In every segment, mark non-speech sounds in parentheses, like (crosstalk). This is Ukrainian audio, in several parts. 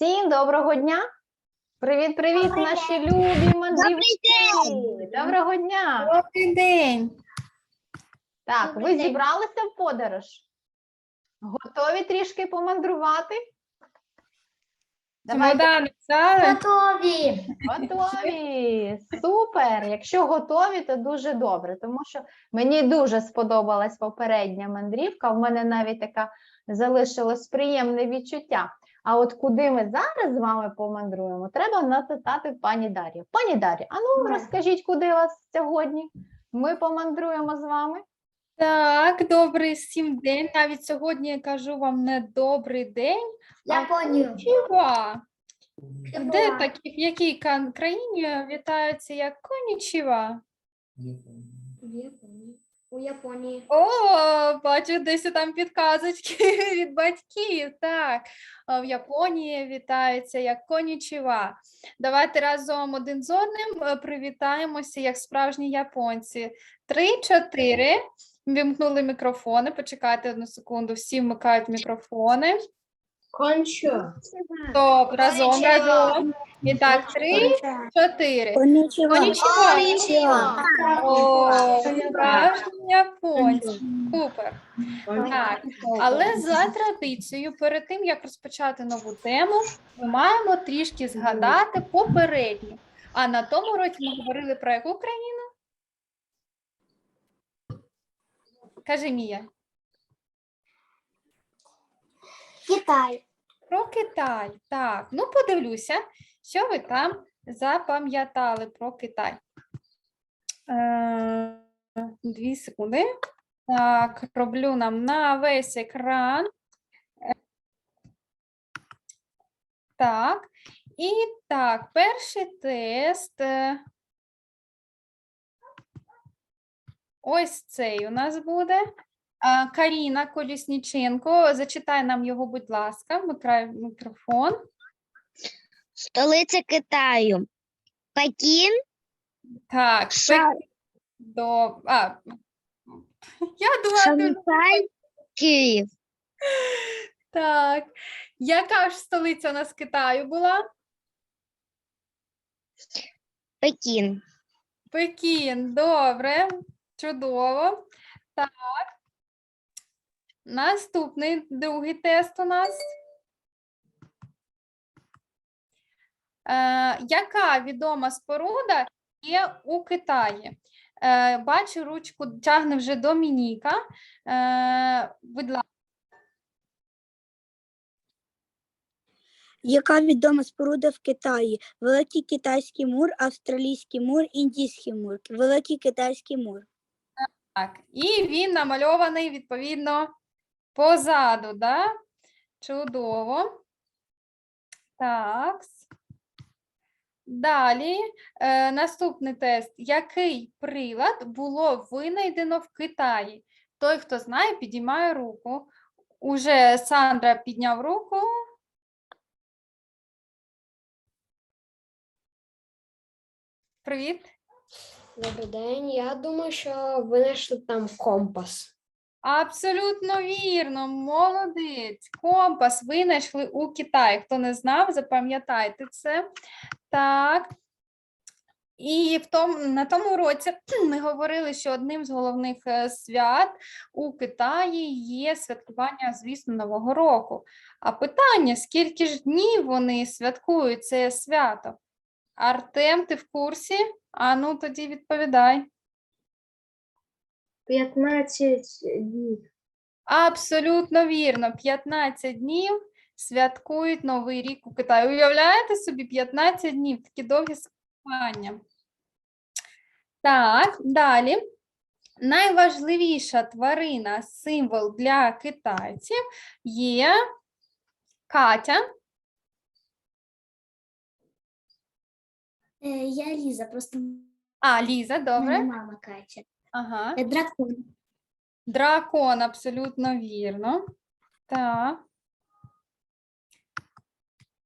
Всім доброго дня! Привіт, привіт, Добрий наші любі мандрівники! день! Доброго дня! Добрий день. Так, Добрий ви день. зібралися в подорож? Готові трішки помандрувати? Давайте Готові. готові! Супер! Якщо готові, то дуже добре, тому що мені дуже сподобалась попередня мандрівка. У мене навіть така залишилось приємне відчуття. А от куди ми зараз з вами помандруємо, треба запитати пані Дар'ю. Пані Дар'я, а ну розкажіть, куди вас сьогодні? Ми помандруємо з вами. Так, добрий всім день. Навіть сьогодні я кажу вам не добрий день, Японію. чува. Де такі, в якій кан- країні вітаються як конічіва? В Японії. У Японії. О, бачу, десь там підказочки (laughs) від батьків. Так, в Японії вітаються як конічіва. Давайте разом один з одним е, привітаємося як справжні японці. Три, чотири. Вімкнули мікрофони. Почекайте одну секунду. Всі вмикають мікрофони. Кончо. Стоп, разом, разом. І так, три, чотири. Конічева. Конічева. О, справжні японці. Супер. Так, але за традицією, перед тим як розпочати нову тему, ми маємо трішки згадати попередню. А на тому році ми говорили про яку країну? Каже Мія. Китай. Про Китай. Так, ну подивлюся, що ви там запам'ятали про Китай. Е, дві секунди. Так, роблю нам на весь екран. Так, і так, перший тест. Ось цей у нас буде. Каріна Колісніченко, зачитай нам його, будь ласка, мікрофон. Столиця Китаю. Пекін, Так, Ша- до... а, я. Шанхай, Київ. так. Яка ж столиця у нас Китаю була? Пекін. Пекін, добре, чудово. Так. Наступний другий тест у нас. Е, яка відома споруда є у Китаї? Е, бачу, ручку тягне вже Домініка. Е, будь ласка, Яка відома споруда в Китаї? Великий китайський мур, австралійський мур, індійський мур, великий китайський мур. так. І він намальований відповідно позаду, да? Чудово. Так. Далі, е, наступний тест. Який прилад було винайдено в Китаї? Той, хто знає, підіймає руку. Уже Сандра підняв руку. Привіт. Добрий день. Я думаю, що винайшли там компас. Абсолютно вірно, молодець. Компас винайшли у Китаї. Хто не знав, запам'ятайте це. Так. І в тому, на тому році ми говорили, що одним з головних е, свят у Китаї є святкування, звісно, Нового року. А питання: скільки ж днів вони святкують це свято? Артем, ти в курсі? А ну тоді відповідай. 15 днів. Абсолютно вірно. 15 днів святкують Новий рік у Китаї. Уявляєте собі 15 днів, такі довгі святкування. Так, далі. Найважливіша тварина, символ для китайців є Катя. Е, Я Ліза, просто А, Ліза, добре. мама Катя. Ага. Дракон. Дракон, абсолютно вірно. Так.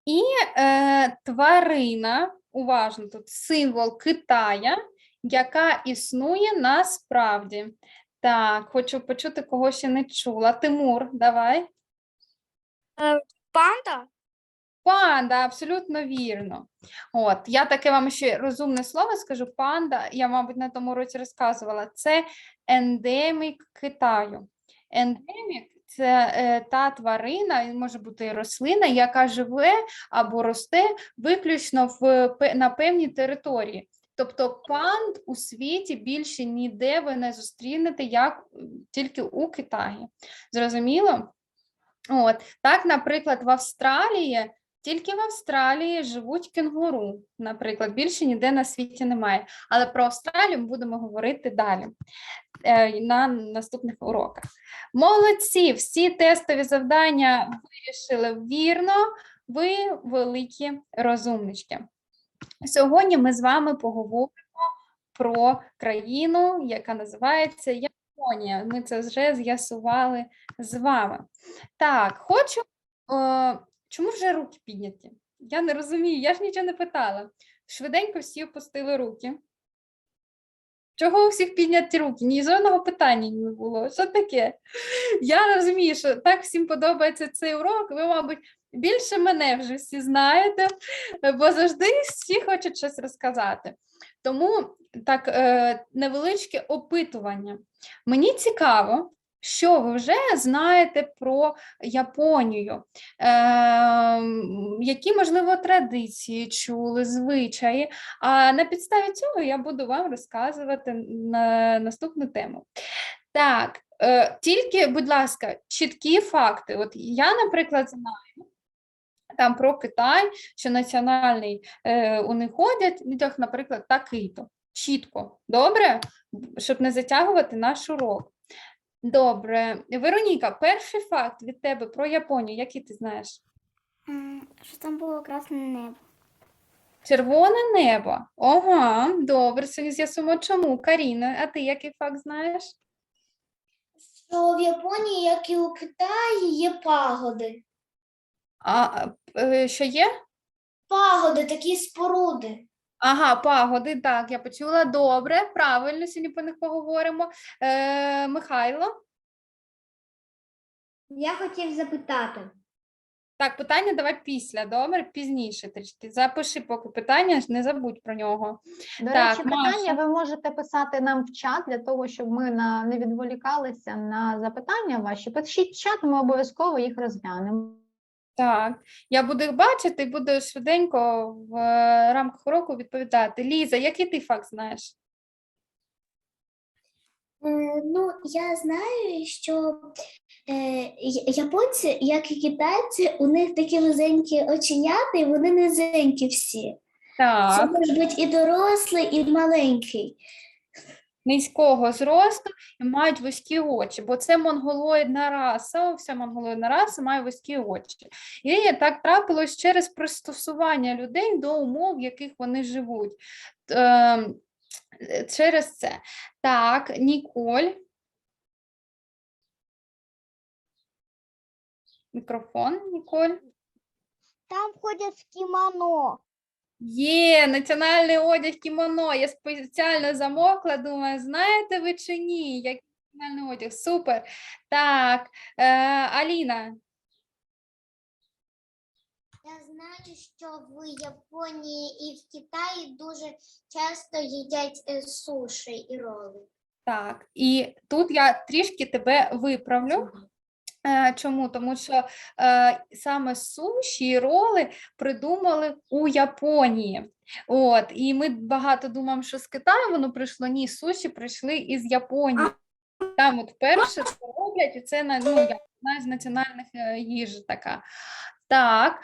І е, тварина, уважно тут, символ Китая, яка існує насправді. Так, хочу почути, кого ще не чула. Тимур, давай. Панда? Пан Панда, абсолютно вірно. От, я таке вам ще розумне слово скажу. Панда, я, мабуть, на тому році розказувала. Це ендемік Китаю. Ендемік це е, та тварина, може бути і рослина, яка живе або росте виключно в, на певній території. Тобто панд у світі більше ніде ви не зустрінете, як тільки у Китаї. Зрозуміло? От так, наприклад, в Австралії, тільки в Австралії живуть кенгуру, наприклад, більше ніде на світі немає. Але про Австралію ми будемо говорити далі е, на наступних уроках. Молодці, всі тестові завдання вирішили вірно. Ви великі розумнички. Сьогодні ми з вами поговоримо про країну, яка називається Японія. Ми це вже з'ясували з вами. Так, хочу. Чому вже руки підняті? Я не розумію, я ж нічого не питала. Швиденько всі опустили руки. Чого у всіх підняті руки? Ні жодного питання не було. Що таке? Я розумію, що так всім подобається цей урок. Ви, мабуть, більше мене вже всі знаєте, бо завжди всі хочуть щось розказати. Тому так е, невеличке опитування. Мені цікаво, що ви вже знаєте про Японію, е, які, можливо, традиції чули, звичаї. А на підставі цього я буду вам розказувати на наступну тему. Так, е, тільки, будь ласка, чіткі факти. От я, наприклад, знаю там про Китай, що національний е, у них ходять, наприклад, такий-то. Чітко. Добре? Щоб не затягувати наш урок. Добре. Вероніка, перший факт від тебе про Японію, який ти знаєш? Що там було красне небо. Червоне небо. Ага, добре, сьогодні з'ясуємо чому. Каріна, а ти який факт знаєш? Що в Японії, як і у Китаї, є пагоди. А, е, що є? Пагоди, такі споруди. Ага, пагоди, так, я почула. Добре, правильно, сьогодні по них поговоримо. Е, Михайло? Я хотів запитати. Так, питання давай після, добре, пізніше трішки. Запиши поки питання, не забудь про нього. До Так, речі, Маша. питання ви можете писати нам в чат для того, щоб ми на, не відволікалися на запитання ваші. Пишіть в чат, ми обов'язково їх розглянемо. Так, я буду їх бачити і буду швиденько в е, рамках уроку відповідати. Ліза, який ти факт знаєш? Е, ну, я знаю, що е, я- японці, як і китайці, у них такі вузенькі оченята, і вони низенькі всі. Це Так, може бути і дорослий, і маленький. Низького зросту і мають вузькі очі, бо це монголоїдна раса, вся монголоїдна раса має вузькі очі. І так трапилось через пристосування людей до умов, в яких вони живуть. Ем, Через це. Так, Ніколь. Мікрофон, Ніколь. Там ходять в кімоно. Є, національний одяг кімоно. Я спеціально замокла, думаю, знаєте ви чи ні? Який національний одяг? Супер. Так, е, Аліна. Я знаю, що в Японії і в Китаї дуже часто їдять е, суші і роли. Так, і тут я трішки тебе виправлю. Е, Чому? Тому що е, саме суші роли придумали у Японії. От, і ми багато думаємо, що з Китаю воно прийшло. Ні, суші прийшли із Японії. Там от перше це роблять, і це ну, одна з національних е, їж така. Так.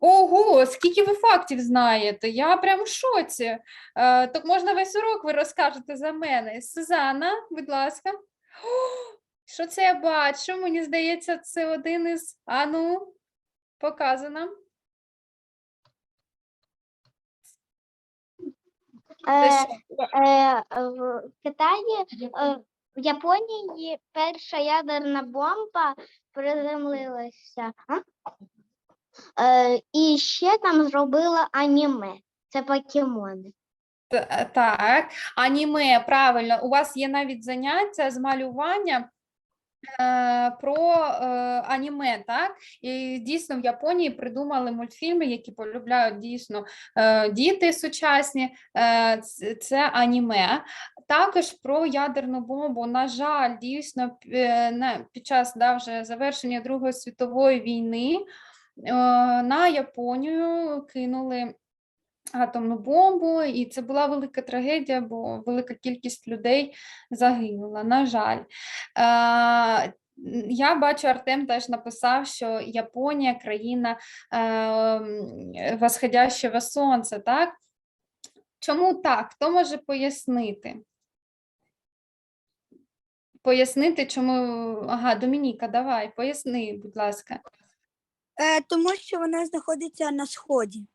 Ого, скільки ви фактів знаєте? Я прям в шоці. Е, так можна весь урок ви розкажете за мене. Сузанна, будь ласка. О, що це я бачу? Мені здається, це один із. Ану, показуй нам. Е, е, в Китаї, е, в Японії перша ядерна бомба приземлилася. А? Е, і ще там зробила аніме. Це покемони. Т- Так, аніме, правильно. У вас є навіть заняття з малювання про е, аніме, так? І дійсно в Японії придумали мультфільми, які полюбляють дійсно е, діти сучасні. Е, це аніме. Також про ядерну бомбу. На жаль, дійсно е, під час да, вже завершення Другої світової війни е, на Японію кинули атомну бомбу, і це була велика трагедія, бо велика кількість людей загинула. На жаль. Е, Я бачу, Артем теж написав, що Японія країна е, восходящого сонця, так? Чому так? Хто може пояснити? Пояснити, чому. Ага, Домініка, давай, поясни, будь ласка. Е, тому що вона знаходиться на сході.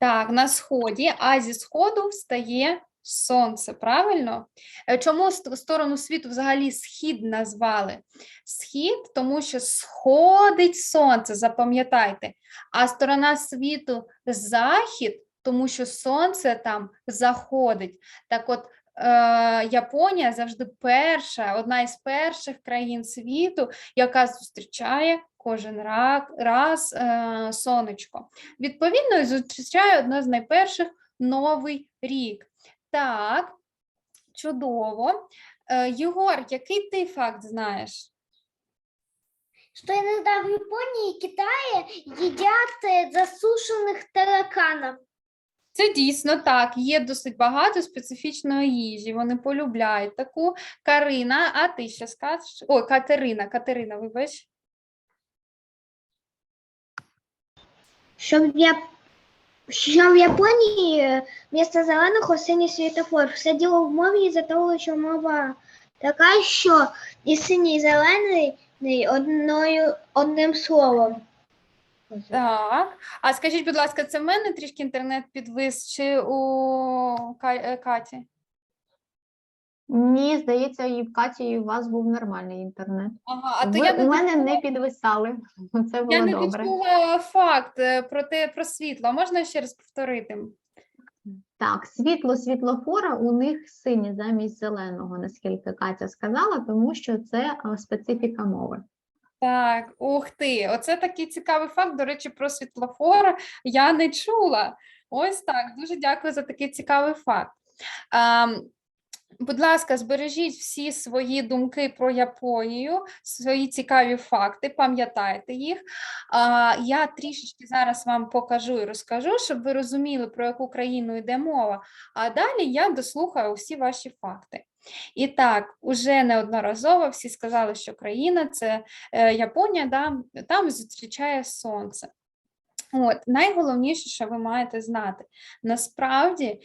Так, на сході, а зі сходу встає сонце, правильно? Е, Чому сторону світу взагалі схід назвали? Схід, тому що сходить сонце, запам'ятайте. А сторона світу захід, тому що сонце там заходить. Так от, Японія завжди перша, одна із перших країн світу, яка зустрічає кожен раз е, сонечко. Відповідно, зустрічає одне з найперших Новий рік. Так, чудово. Е, Єгор, який ти факт знаєш? Что иногда в Японии и Китае едят э, засушенных тараканов. Це дійсно так. Є досить багато специфічної їжі. Вони полюбляють таку. Карина, а ти що скажеш? Ой, Катерина, Катерина, вибач. Що в, що в Японії е, вмісто зеленого синій світофор. Все діло в мові із-за того, що мова така, що і синій, і зелений одною, одним словом. Так. А скажіть, будь ласка, це в мене трішки інтернет підвис чи у Ка- е, Каті? Ні, здається, і в Каті, і у вас був нормальний інтернет. Ага, а то Ви я не у мене не підвисали. (laughs) Це було Я не добре. відчула факт е, про те, про світло. Можна ще раз повторити? Так, світло світлофора у них синє замість зеленого, наскільки Катя сказала, тому що це а, специфіка мови. Так, ух ти, оце такий цікавий факт. До речі, про світлофор я не чула. Ось так. Дуже дякую за такий цікавий факт. Ам, будь ласка, збережіть всі свої думки про Японію, свої цікаві факти, пам'ятайте їх. А, я трішечки зараз вам покажу і розкажу, щоб ви розуміли, про яку країну йде мова. А далі я дослухаю всі ваші факти. І так, уже неодноразово всі сказали, що країна це е, Японія, да, там зустрічає сонце. От, найголовніше, що ви маєте знати, насправді е,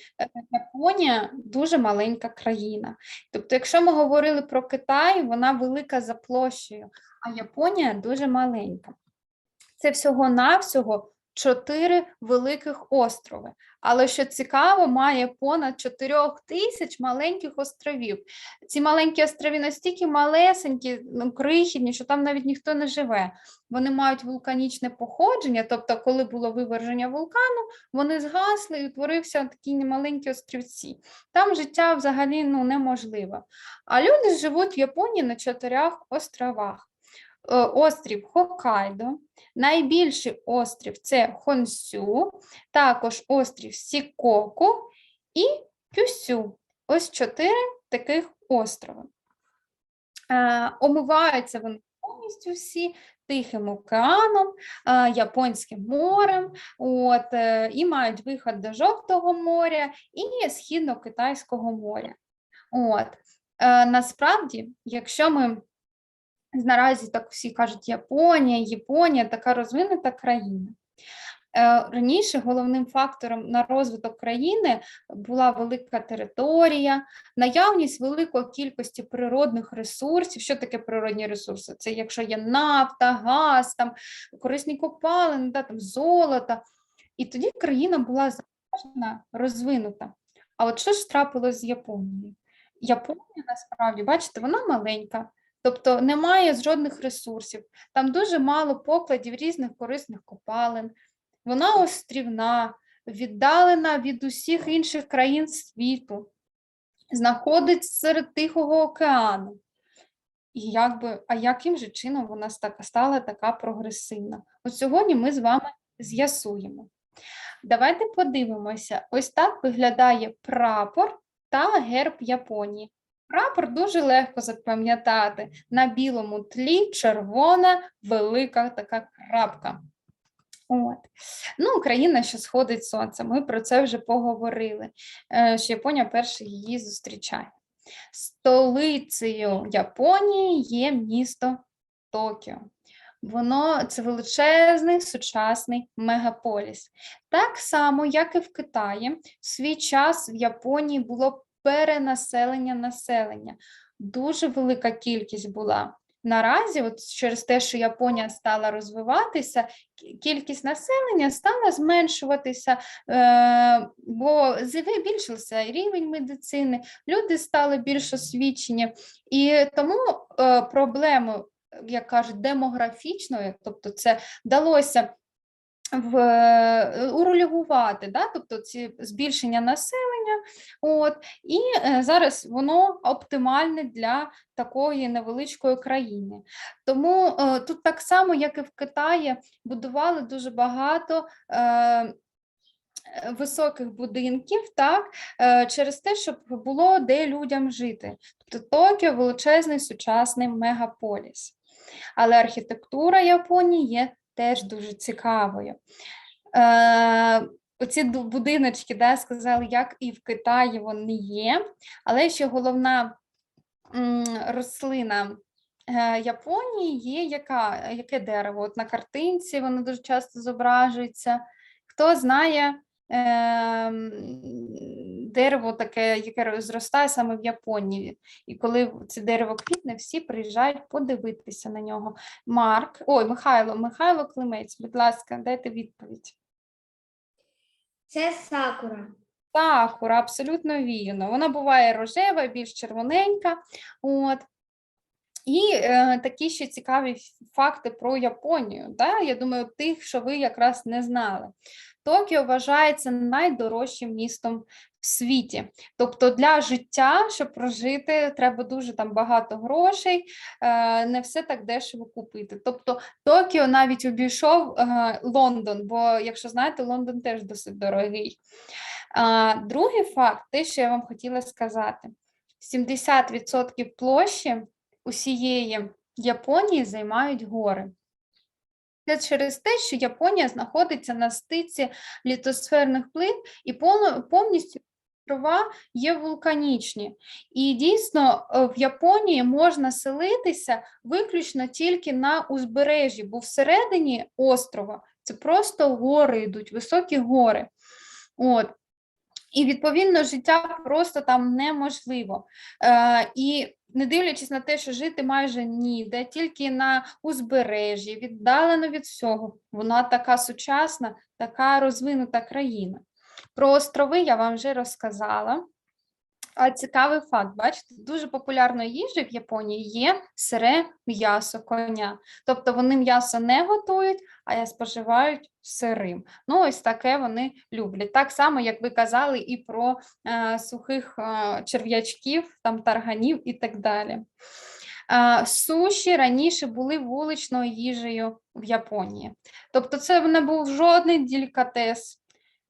Японія дуже маленька країна. Тобто, якщо ми говорили про Китай, вона велика за площею, а Японія дуже маленька. Це всього-навсього чотири великих острови. Але що цікаво, має понад 4 тисяч маленьких островів. Ці маленькі острови настільки малесенькі, ну, крихітні, що там навіть ніхто не живе. Вони мають вулканічне походження, тобто, коли було виверження вулкану, вони згасли і утворився такі маленькі острівці. Там життя взагалі ну, неможливо. А люди живуть в Японії на чотирьох островах. Е, Острів Хоккайдо, найбільший острів це Хонсю, також острів Сікоку і Кюсю. Ось чотири таких острови. Е, омиваються вони повністю всі Тихим океаном, е, Японським морем, от, і мають виход до Жовтого моря і Східно-Китайського моря. От. Насправді, якщо ми наразі так всі кажуть Японія, Японія така розвинута країна. Е, Раніше головним фактором на розвиток країни була велика територія, наявність великої кількості природних ресурсів. Що таке природні ресурси? Це якщо є нафта, газ, там, корисні копалини, да, там, золото. І тоді країна була заможна, розвинута. А от що ж трапилось з Японією? Японія насправді, бачите, вона маленька. Тобто немає жодних ресурсів, там дуже мало покладів різних корисних копалин, вона острівна, віддалена від усіх інших країн світу, знаходиться серед Тихого океану. і якби, а яким же чином вона стала така прогресивна? От сьогодні ми з вами з'ясуємо. Давайте подивимося. Ось так виглядає прапор та герб Японії. Прапор дуже легко запам'ятати. На білому тлі червона велика така крапка. От. Ну, Україна, що сходить сонце, ми про це вже поговорили, е, що Японія перша її зустрічає. Столицею Японії є місто Токіо. Воно це величезний сучасний мегаполіс. Так само, як і в Китаї, в свій час в Японії було перенаселення населення. Дуже велика кількість була. Наразі, от через те, що Японія стала розвиватися, кількість населення стала зменшуватися, е, бо збільшився рівень медицини, люди стали більш освічені, і тому е, проблему, як кажуть, демографічної, тобто це вдалося в, е, урегулювати, да? тобто ці збільшення населення, от, і е, зараз воно оптимальне для такої невеличкої країни. Тому е, тут так само, як і в Китаї, будували дуже багато. Високих будинків, так, через те, щоб було де людям жити. Тобто Токіо величезний сучасний мегаполіс. Але архітектура Японії є теж дуже цікавою. Е, оці будиночки, да, сказали, як і в Китаї вони є, але ще головна рослина е, Японії є яка, яке дерево? От на картинці воно дуже часто зображується. Хто знає е, дерево таке, яке зростає саме в Японії. І коли це дерево квітне, всі приїжджають подивитися на нього. Марк, ой, Михайло, Михайло Климець, будь ласка, дайте відповідь. Це сакура. Сакура, абсолютно вірно. Вона буває рожева, більш червоненька. От. І е, такі ще цікаві факти про Японію. Да? Я думаю, тих, що ви якраз не знали. Токіо вважається найдорожчим містом в світі. Тобто для життя, щоб прожити, треба дуже там багато грошей, е, не все так дешево купити. Тобто Токіо навіть обійшов е, Лондон, бо, якщо знаєте, Лондон теж досить дорогий. Другий факт, те, що я вам хотіла сказати: 70% площі усієї Японії займають гори. Це через те, що Японія знаходиться на стиці літосферних плит і повністю острова є вулканічні. І дійсно е, в Японії можна селитися виключно тільки на узбережжі, бо всередині острова це просто гори йдуть, високі гори. От. І відповідно життя просто там неможливо. Е, і не дивлячись на те, що жити майже ніде, тільки на узбережжі, віддалено від всього, вона така сучасна, така розвинута країна. Про острови я вам вже розказала. Цікавий факт, бачите, дуже популярною їжею в Японії є сире м'ясо коня. Тобто вони м'ясо не готують, а споживають сирим. Ну, ось таке вони люблять. Так само, як ви казали, і про е, сухих е, черв'ячків, там тарганів і так далі. Е, суші раніше були вуличною їжею в Японії. Тобто, це не був жодний делікатес.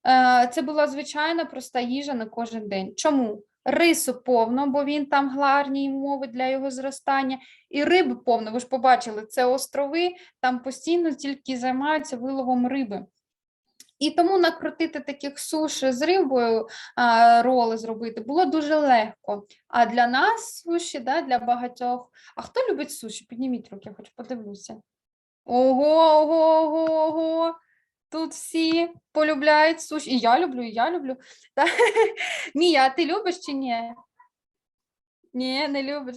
Е, Це була звичайна проста їжа на кожен день. Чому? Рису повно, бо він там гарні умови для його зростання, і риби повно. Ви ж побачили, це острови, там постійно тільки займаються виловом риби. І тому накрутити таких суш з рибою, роли зробити було дуже легко. А для нас суші, да, для багатьох. А хто любить суші? Підніміть руки, я хоч подивлюся. Ого, ого, ого, ого. Тут всі полюбляють суші. І я люблю, і я люблю. (laughs) Та- Мія, ти любиш чи ні? Ні, не любиш.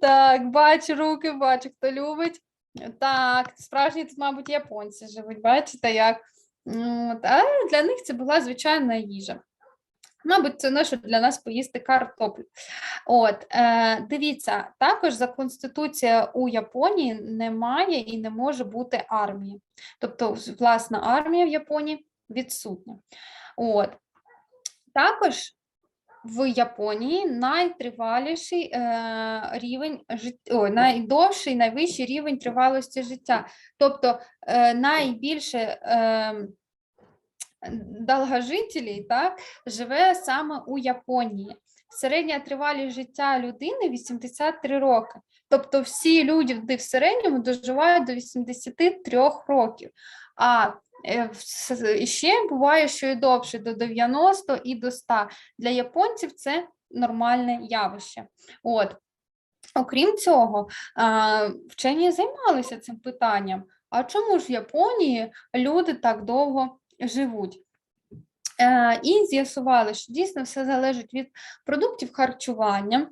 Так, бачу руки, бачу, хто любить. Так, справжні тут, мабуть, японці живуть, бачите, як. От, а для них це була звичайна їжа. Мабуть, це що для нас поїсти картоплю. От, е, дивіться, також за Конституція у Японії немає і не може бути армії. Тобто, власна армія в Японії відсутня. От. Також в Японії найтриваліший е, рівень життя, ой, найдовший, найвищий рівень тривалості життя. Тобто е, найбільше е, довгожителів так, живе саме у Японії. Середня тривалість життя людини 83 роки. Тобто всі люди в середньому доживають до 83 років. А е, ще буває, що і довше, до 90 і до 100. Для японців це нормальне явище. От. Окрім цього, вчені займалися цим питанням. А чому ж в Японії люди так довго живуть? Е, І з'ясували, що дійсно все залежить від продуктів харчування.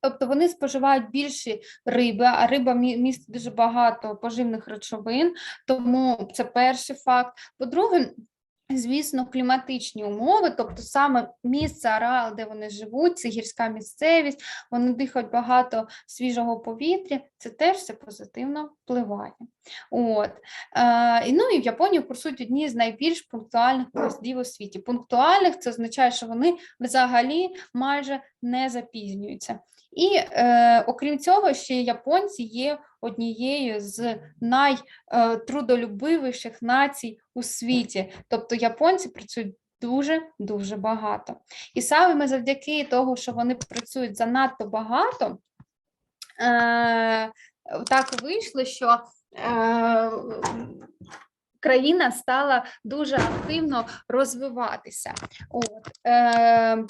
Тобто вони споживають більше риби, а риба містить дуже багато поживних речовин, тому це перший факт. По-друге, звісно, кліматичні умови, тобто саме місце, ареал, де вони живуть, це гірська місцевість, вони дихають багато свіжого повітря, це теж все позитивно впливає. От. Е, ну і в Японії курсують одні з найбільш пунктуальних поїздів у світі. Пунктуальних це означає, що вони взагалі майже не запізнюються. І е, окрім цього, ще японці є однією з найтрудолюбивіших націй у світі. Тобто японці працюють дуже дуже багато. І саме завдяки того, що вони працюють занадто багато, е, так вийшло, що е, країна стала дуже активно розвиватися. От, е,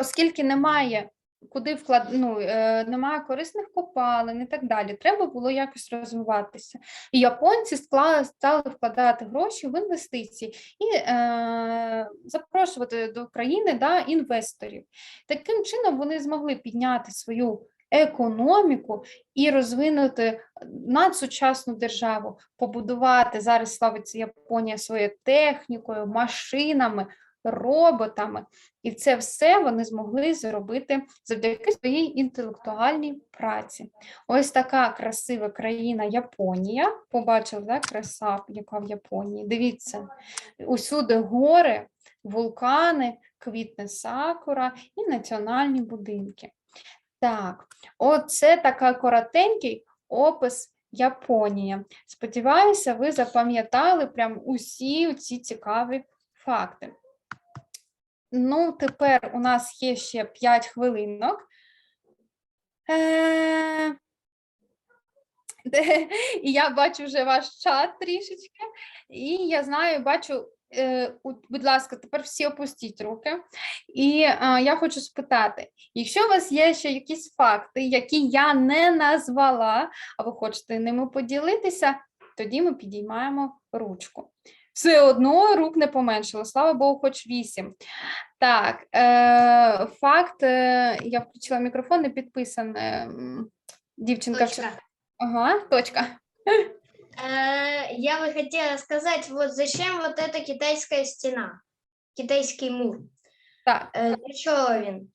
оскільки немає куди вклад... ну, е, немає корисних копалин і так далі, треба було якось розвиватися. І японці склали, стали вкладати гроші в інвестиції і е, запрошувати до країни да, інвесторів. Таким чином вони змогли підняти свою економіку і розвинути надсучасну державу, побудувати зараз славиться Японія своєю технікою, машинами, роботами. І це все вони змогли зробити завдяки своїй інтелектуальній праці. Ось така красива країна Японія. Побачив, да, краса, яка в Японії. Дивіться, усюди гори, вулкани, квітне сакура і національні будинки. Так, оце така коротенький опис Японії. Сподіваюся, ви запам'ятали прям усі ці цікаві факти. Ну, тепер у нас є ще 5 хвилинок. Е, (laughs) І я бачу вже ваш чат трішечки. І я знаю, бачу, е, будь ласка, тепер всі опустіть руки. І е, я хочу спитати: якщо у вас є ще якісь факти, які я не назвала, а ви хочете ними поділитися, тоді ми підіймаємо ручку Все одно рук не поменшило, слава Богу, хоч вісім. Так, е, факт, е, я включила мікрофон, не підписане. м, Дівчинка. в чат- Точка. Ага, точка. Э, я бы хотела сказать, вот зачем вот эта китайская стена, китайский мур? Так, Е, Для чого він?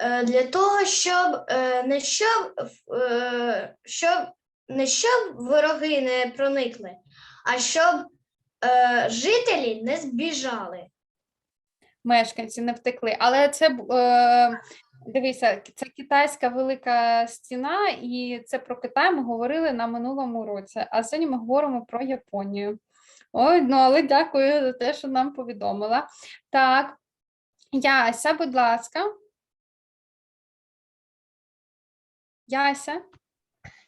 Е, Для того, щоб е, не щоб, е, щоб не щоб вороги не проникли, а щоб е, жителі не збіжали. мешканці не втекли. Але це е, дивися, це китайська велика стіна, і це про Китай ми говорили на минулому році. А сьогодні ми говоримо про Японію. Ой, ну але дякую за те, що нам повідомила. Так, Яся, будь ласка. Яся.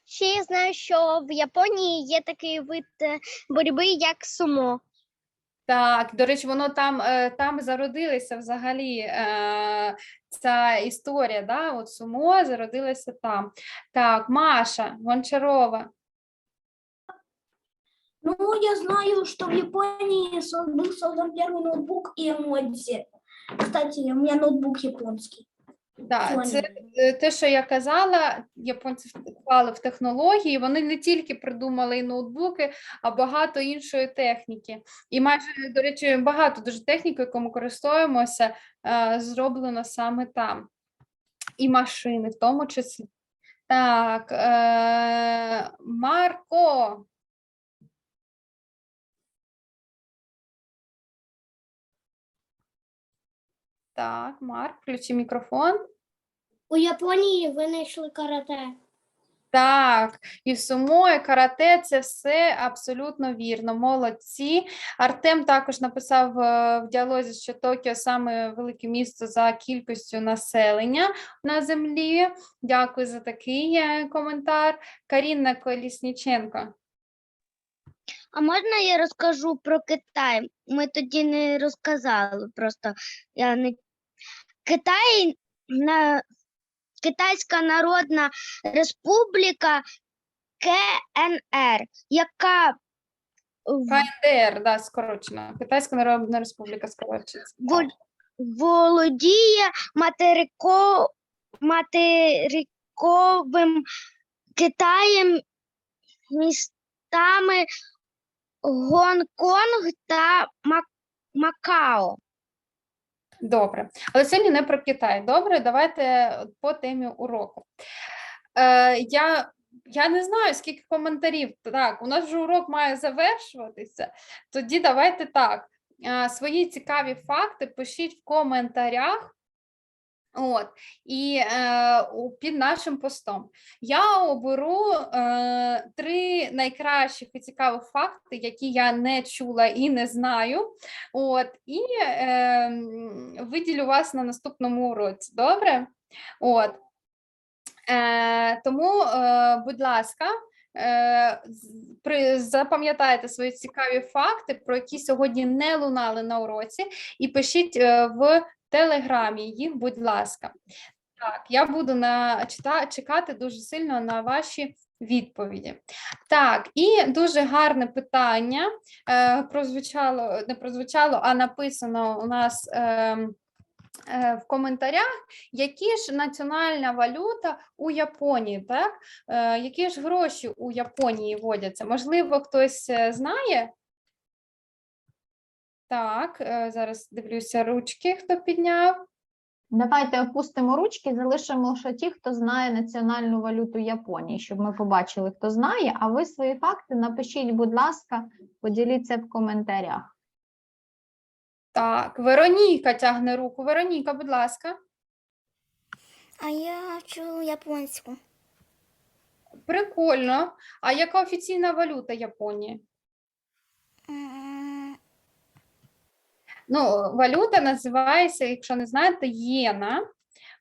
Ще я знаю, що в Японії є такий вид е, боротьби, як сумо. Так, до речі, воно там, е, там зародилася взагалі е, ця історія, да? От сумо зародилася там. Так, Маша Гончарова. Ну, я знаю, что в Японии со- был создан первый ноутбук и эмодзи. Кстати, у меня ноутбук японский. Да, це те, що я казала, японці вклали в технології. Вони не тільки придумали і ноутбуки, а багато іншої техніки. І майже, до речі, багато дуже техніки, яку ми користуємося, е, зроблено саме там. І машини, в тому числі. Так, е, Марко. Так, Марк, включи мікрофон. У Японії винайшли карате. Так, і сумо, і карате це все абсолютно вірно. Молодці. Артем також написав е, в діалозі, що Токіо саме велике місто за кількістю населення на землі. Дякую за такий е, коментар. Каріна Колісніченко. А можна я розкажу про Китай? Ми тоді не розказали, просто я не Китай на Китайська Народна Республіка КНР, яка КНДР, да, скорочено. Китайська Народна Республіка вол- володіє материко, материковим Китаєм містами Гонконг та Макао. Добре, але сьогодні не про Китай. Добре, давайте по темі уроку. Е, я, я не знаю, скільки коментарів. Так, у нас вже урок має завершуватися. Тоді давайте так. е, свої цікаві факти пишіть в коментарях. От, і е, під нашим постом. Я оберу е, три найкращих і цікавих факти, які я не чула і не знаю. От, і е, виділю вас на наступному уроці. Добре? От. Е, тому, е, будь ласка, е, запам'ятайте свої цікаві факти, про які сьогодні не лунали на уроці, і пишіть е, в телеграмі їх, будь ласка. Так, я буду на, чита, чекати дуже сильно на ваші відповіді. Так, і дуже гарне питання е, прозвучало, не прозвучало, а написано у нас. ем, е, В коментарях, які ж національна валюта у Японії, так? Е, які ж гроші у Японії водяться? Можливо, хтось е, знає? Так, е, зараз дивлюся ручки, хто підняв. Давайте опустимо ручки, залишимо ще ті, хто знає національну валюту Японії, щоб ми побачили, хто знає. А ви свої факти напишіть, будь ласка, поділіться в коментарях. Так, Вероніка тягне руку. Вероніка, будь ласка. А я вчу японську. Прикольно. А яка офіційна валюта Японії? Ну, валюта називається, якщо не знаєте, єна.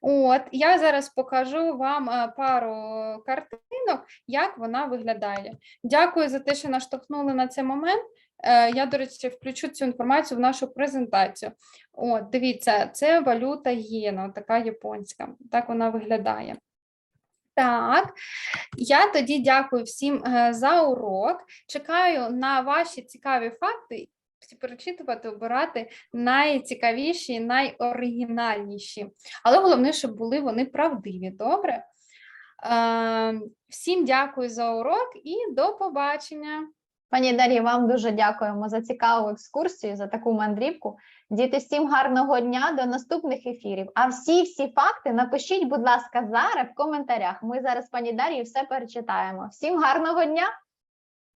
От, я зараз покажу вам е, пару картинок, як вона виглядає. Дякую за те, що наштовхнули на цей момент. Е, Я, до речі, включу цю інформацію в нашу презентацію. От, дивіться, це валюта єна, така японська. Так вона виглядає. Так, я тоді дякую всім е, за урок. Чекаю на ваші цікаві факти. Перечитувати, обирати найцікавіші, найоригінальніші. Але головне, щоб були вони правдиві. Добре? Е, всім дякую за урок і до побачення. Пані Дар'я, вам дуже дякуємо за цікаву екскурсію, за таку мандрівку. Діти, всім гарного дня, до наступних ефірів. А всі-всі факти напишіть, будь ласка, зараз в коментарях. Ми зараз, пані Дар'ї, все перечитаємо. Всім гарного дня!